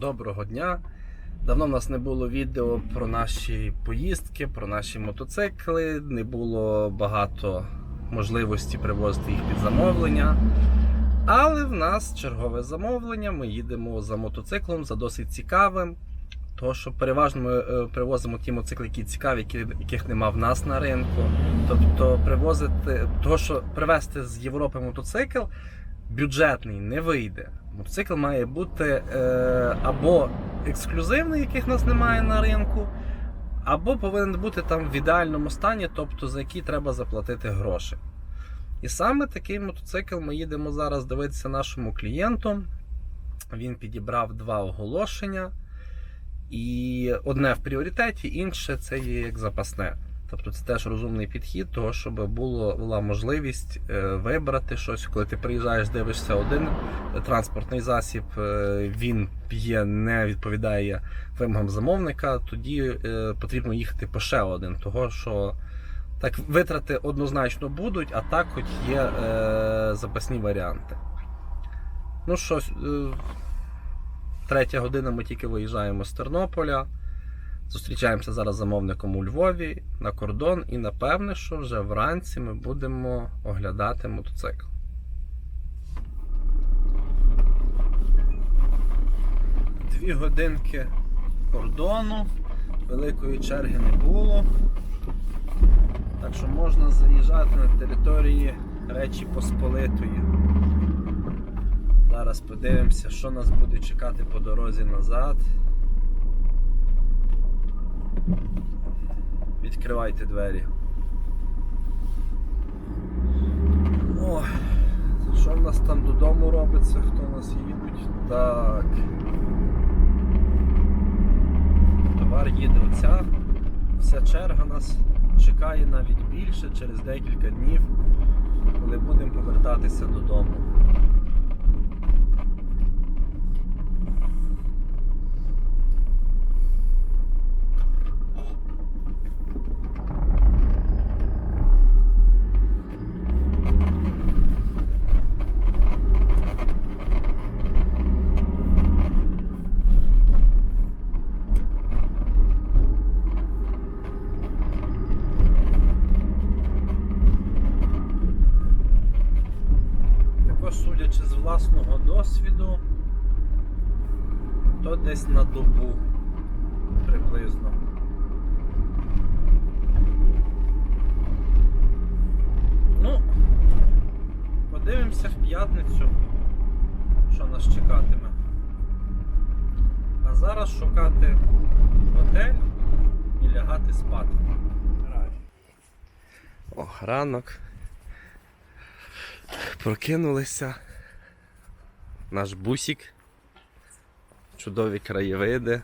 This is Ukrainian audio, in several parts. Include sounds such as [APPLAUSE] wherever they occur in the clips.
Доброго дня! Давно в нас не було відео про наші поїздки, про наші мотоцикли. Не було багато можливості привозити їх під замовлення. Але в нас чергове замовлення. Ми їдемо за мотоциклом, за досить цікавим. Тому що переважно ми е, привозимо ті мотоцикли, які цікаві, яких нема в нас на ринку. Тобто привозити, того, що привезти з Європи мотоцикл бюджетний не вийде. Мотоцикл має бути е, або ексклюзивний, яких нас немає на ринку, або повинен бути там в ідеальному стані, тобто за який треба заплатити гроші. І саме такий мотоцикл ми їдемо зараз дивитися нашому клієнту. Він підібрав два оголошення. І одне в пріоритеті, інше це є як запасне. Тобто це теж розумний підхід, того, щоб було, була можливість е, вибрати щось, коли ти приїжджаєш, дивишся один транспортний засіб, е, він є, не відповідає вимогам замовника, тоді е, потрібно їхати по ще один, того що так витрати однозначно будуть, а так хоч є е, запасні варіанти. Ну що, е, третя година ми тільки виїжджаємо з Тернополя. Зустрічаємося зараз замовником у Львові на кордон, і напевне, що вже вранці ми будемо оглядати мотоцикл. Дві годинки кордону, великої черги не було. Так що можна заїжджати на території Речі Посполитої. Зараз подивимося, що нас буде чекати по дорозі назад. Відкривайте двері. О, що в нас там додому робиться? Хто у нас їдуть? Так. Товар їде оця. Вся черга нас чекає навіть більше через декілька днів, коли будемо повертатися додому. Також судячи з власного досвіду, то десь на добу приблизно. Ну, подивимося в п'ятницю, що нас чекатиме. А зараз шукати готель і лягати спати. О, ранок. Прокинулися. Наш бусик. Чудові краєвиди.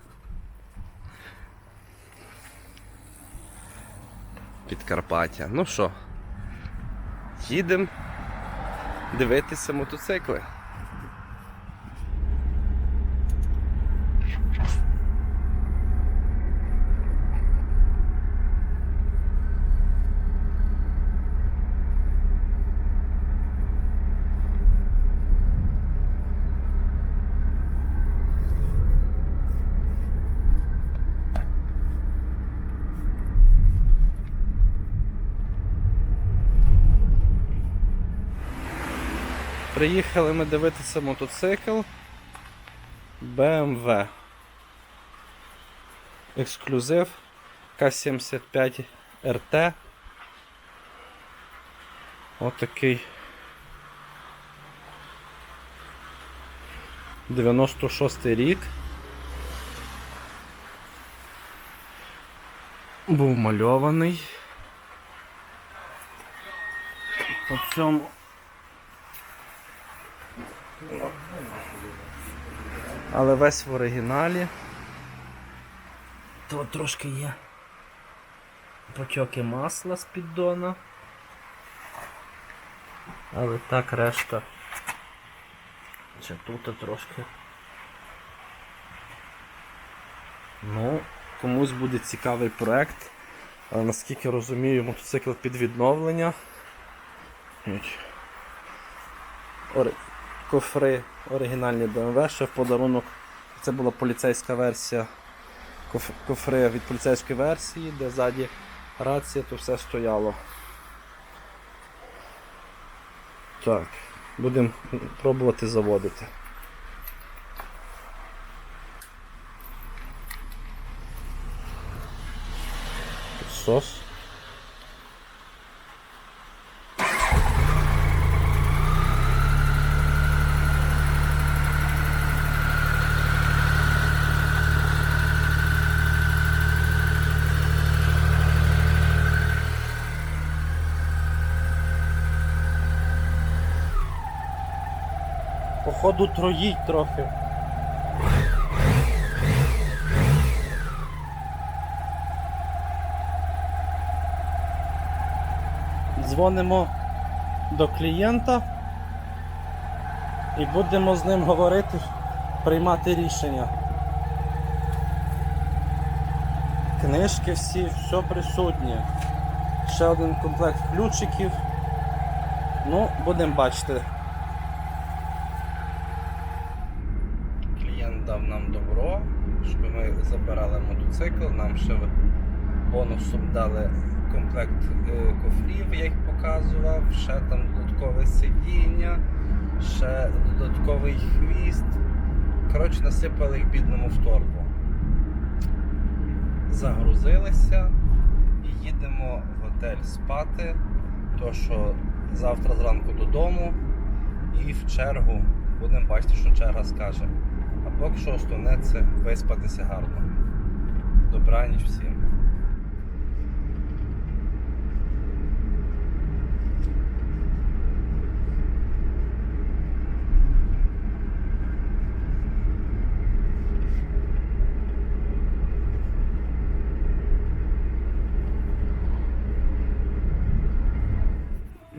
Підкарпаття. Ну що, їдемо дивитися мотоцикли. Приїхали ми дивитися мотоцикл BMW. Ексклюзив К75 RT. Отакий 96 рік. Був мальований. По цьому Але весь в оригіналі. Тут трошки є потьоки масла з піддона. Але так решта. Ще тут трошки. Ну, комусь буде цікавий проект. Але наскільки розумію, мотоцикл під відновлення. Ось. Кофри оригінальні BMW, ще в подарунок Це була поліцейська версія коф- кофри від поліцейської версії, де ззаді рація, то все стояло. Так, будемо пробувати заводити. Сос. Походу троїть трохи. Дзвонимо до клієнта і будемо з ним говорити, приймати рішення. Книжки всі, все присутнє. Ще один комплект ключиків. Ну, будемо бачити. Клієнт дав нам добро, щоб ми забирали мотоцикл, нам ще бонусом дали комплект е, кофрів, я їх показував, ще там додаткове сидіння, ще додатковий хвіст. Коротше, насипали їх бідному в торбу. Загрузилися і їдемо в готель спати, то що завтра зранку додому і в чергу будемо бачити, що черга скаже. А поки що основне це виспатися гарно. Добраніч всім.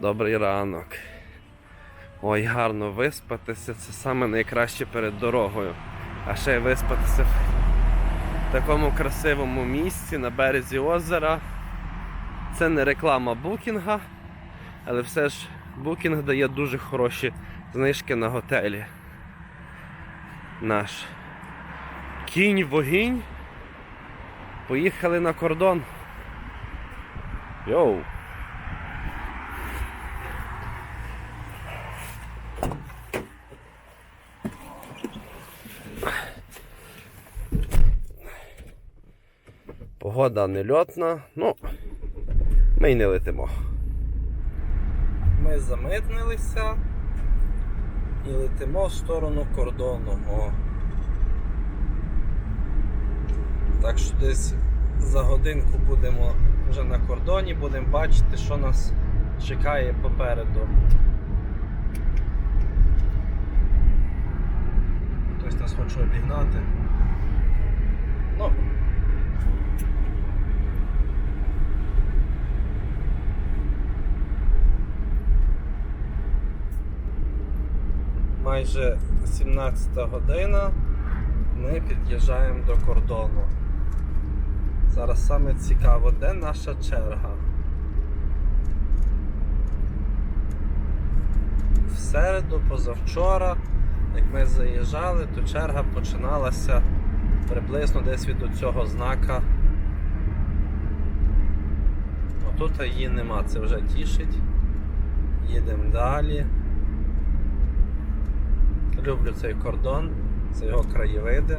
Добрий ранок. Ой, гарно виспатися, це саме найкраще перед дорогою. А ще й виспатися в такому красивому місці на березі озера. Це не реклама букінга, але все ж букінг дає дуже хороші знижки на готелі. Наш кінь вогінь. Поїхали на кордон. Йоу! Погода нельотна, ну, ми й не летимо. Ми замитнилися і летимо в сторону кордону. О. Так що десь за годинку будемо вже на кордоні, будемо бачити, що нас чекає попереду. Хтось нас хоче обігнати. Ну, майже 17 година. Ми під'їжджаємо до кордону. Зараз саме цікаво, де наша черга. В середу, позавчора, як ми заїжджали, то черга починалася приблизно десь від цього знака. Отут її нема, це вже тішить. Їдемо далі. Люблю цей кордон, це його краєвиди.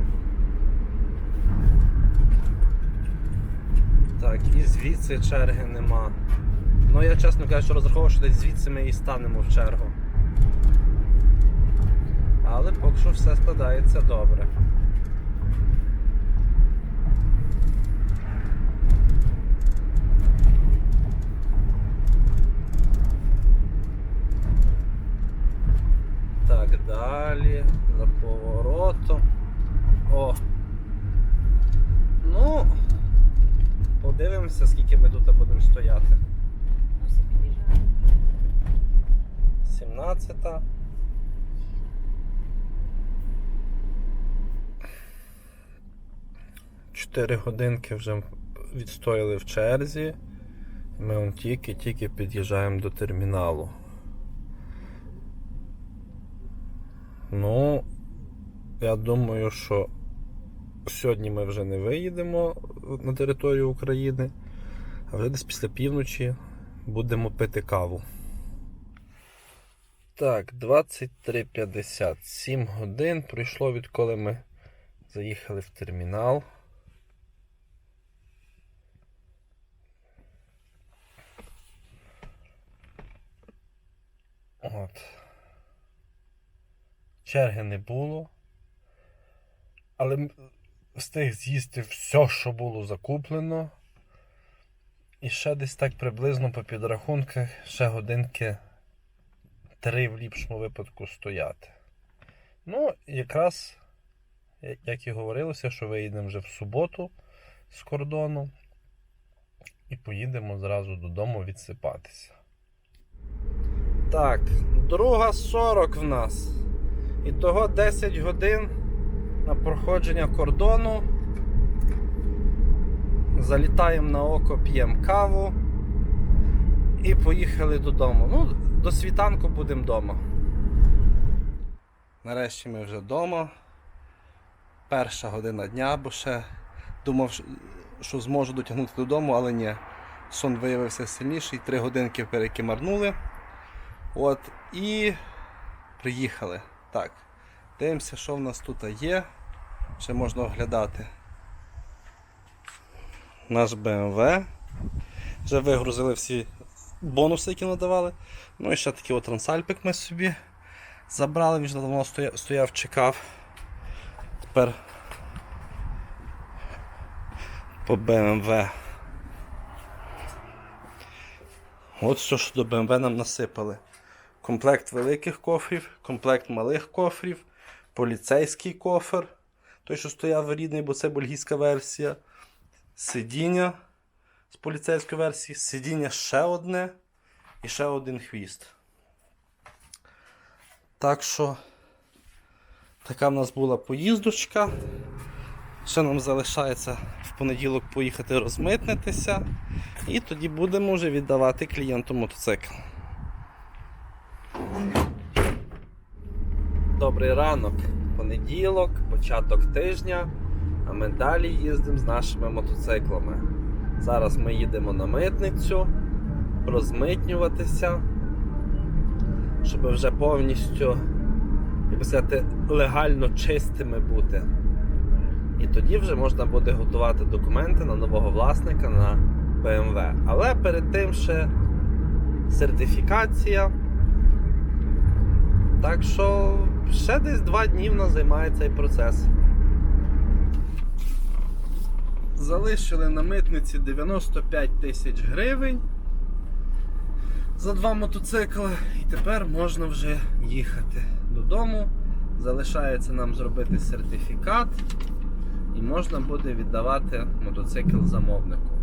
Так, і звідси черги нема. Ну я чесно кажучи, розраховував, що десь звідси ми і станемо в чергу. Але поки що все складається добре. Так, за поворотом. О! Ну, подивимося, скільки ми тут будемо стояти. Усі під'їжджають. 17. Чотири годинки вже відстояли в черзі. Ми тільки-тільки під'їжджаємо до терміналу. Ну, я думаю, що Сьогодні ми вже не виїдемо на територію України, а вже десь після півночі будемо пити каву. Так, 23.50. 7 годин пройшло відколи ми заїхали в термінал. От. Черги не було. Але встиг з'їсти все, що було закуплено. І ще десь так приблизно по підрахунках ще годинки три в ліпшому випадку стояти. Ну, якраз, як і говорилося, що виїдемо вже в суботу з кордону і поїдемо зразу додому відсипатися. Так, друга 40 в нас. І того 10 годин на проходження кордону. Залітаємо на око, п'ємо каву і поїхали додому. Ну, до світанку будемо вдома. Нарешті ми вже вдома. Перша година дня, бо ще думав, що- зможу дотягнути додому, але ні. Сон виявився сильніший, три годинки перекимарнули. От, і приїхали. Так. Дивимося, що в нас тут є. Ще можна оглядати. Наш BMW. Вже вигрузили всі бонуси, які надавали. Ну і ще такий от трансальпик ми собі забрали, він давно стояв, стояв чекав. Тепер по BMW. От все, що до BMW нам насипали. Комплект великих кофрів, комплект малих кофрів, поліцейський кофр, той, що стояв рідний, бо це бельгійська версія. Сидіння з поліцейської версії, сидіння ще одне і ще один хвіст. Так що така в нас була поїздочка. Ще нам залишається в понеділок поїхати розмитнитися. І тоді будемо вже віддавати клієнту мотоцикл. Добрий ранок. Понеділок, початок тижня, а ми далі їздимо з нашими мотоциклами. Зараз ми їдемо на митницю, розмитнюватися, щоб вже повністю, як би сказати, легально чистими бути. І тоді вже можна буде готувати документи на нового власника на BMW. Але перед тим ще сертифікація. Так що ще десь два дні в нас займає цей процес. Залишили на митниці 95 тисяч гривень за два мотоцикли. І тепер можна вже їхати додому. Залишається нам зробити сертифікат і можна буде віддавати мотоцикл замовнику.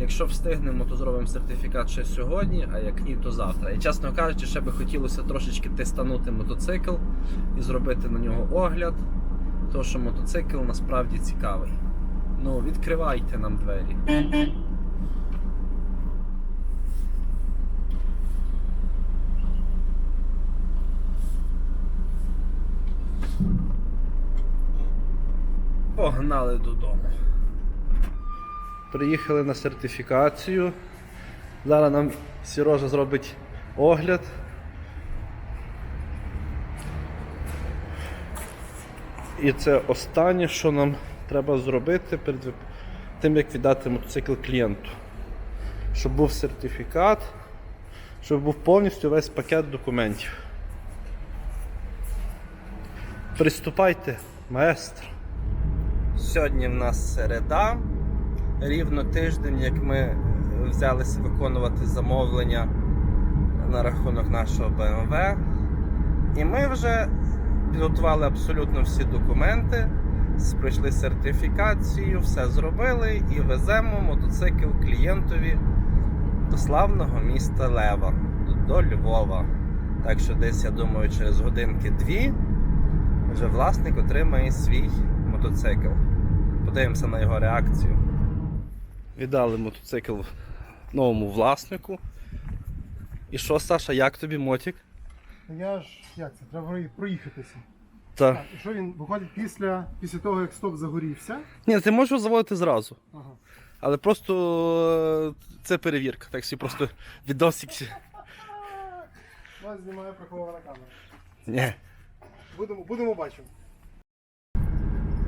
Якщо встигнемо, то зробимо сертифікат ще сьогодні, а як ні, то завтра. І чесно кажучи, ще би хотілося трошечки тестанути мотоцикл і зробити на нього огляд, тому що мотоцикл насправді цікавий. Ну, відкривайте нам двері. Погнали додому. Приїхали на сертифікацію. Зараз нам Сірожа зробить огляд. І це останнє, що нам треба зробити перед тим, як віддати мотоцикл клієнту. Щоб був сертифікат, щоб був повністю весь пакет документів. Приступайте, маестро. Сьогодні в нас середа. Рівно тиждень, як ми взялися виконувати замовлення на рахунок нашого BMW. І ми вже підготували абсолютно всі документи, пройшли сертифікацію, все зробили і веземо мотоцикл клієнтові до славного міста Лева, до Львова. Так що десь, я думаю, через годинки-дві вже власник отримає свій мотоцикл. Подивимося на його реакцію. Віддали мотоцикл новому власнику. І що, Саша, як тобі мотик? Я ж як це, треба проїхатися. Так. Так, і що він виходить після, після того, як стоп загорівся? Ні, ти можеш заводити зразу. Ага. Але просто е, це перевірка. Так собі просто [LAUGHS] відосик. [LAUGHS] Вас знімає прихована камера. Ні. Будемо, будемо бачити.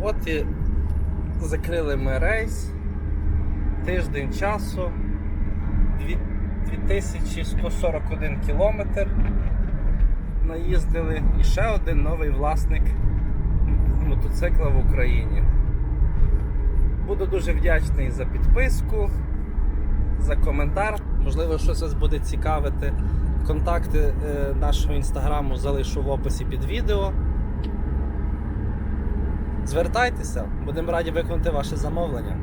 От і закрили ми рейс. Тиждень часу. 2141 кілометр. Наїздили. І ще один новий власник мотоцикла в Україні. Буду дуже вдячний за підписку, за коментар. Можливо, щось вас буде цікавити. Контакти е, нашого інстаграму залишу в описі під відео. Звертайтеся, будемо раді виконати ваше замовлення.